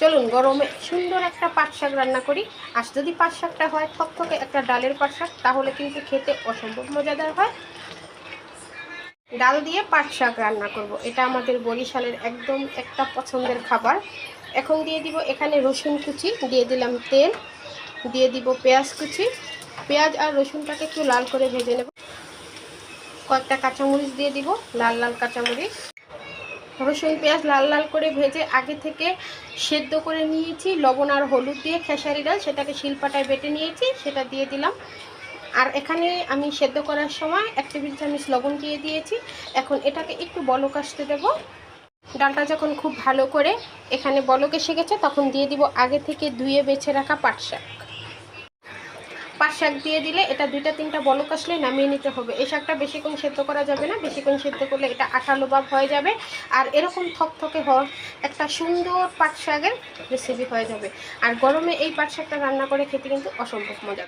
চলুন, গরমে সুন্দর একটা পাট শাক রান্না করি। আর যদি পাট শাকটা হয়, থকথকে একটা ডালের পাট শাক, তাহলে কিন্তু খেতে অসম্ভব মজাদার হয়। ডাল দিয়ে পাট শাক রান্না করব। এটা আমাদের বরিশালের একদম একটা পছন্দের খাবার। এখন দিয়ে দিব এখানে রসুন কুচি, দিয়ে দিলাম তেল, দিয়ে দিব পেঁয়াজ কুচি। পেঁয়াজ আর রসুনটাকে একটু লাল করে ভেজে নেব। কয়েকটা কাঁচামরিচ দিয়ে দিব, লাল লাল কাঁচামরিচ। রসুন পেঁয়াজ লাল লাল করে ভেজে আগে থেকে সেদ্ধ করে নিয়েছি। লবণ আর হলুদ দিয়ে খেসারি ডাল, সেটাকে শিলপাটায় বেটে নিয়েছি, সেটা দিয়ে দিলাম। আর এখানে আমি সেদ্ধ করার সময় এক টেবিল চামচ লবণ দিয়ে দিয়েছি। এখন এটাকে একটু বলক আসতে দেবো। ডালটা যখন খুব ভালো করে এখানে বলক এসে গেছে, তখন দিয়ে দিব আগে থেকে ধুয়ে বেছে রাখা পাট শাক পাট শাক দিয়ে দিলে এটা দুইটা তিনটা বলক আসলে নামিয়ে নিতে হবে। এই শাকটা বেশিক্ষণ সেদ্ধ করা যাবে না বেশিক্ষণ সেদ্ধ করলে এটা আঠালো ভাব হয়ে যাবে আর এরকম থকথকে হওয়ার একটা সুন্দর পাট শাকের রেসিপি হয়ে যাবে। আর গরমে এই পাট শাকটা রান্না করে খেতে কিন্তু অসম্ভব মজা।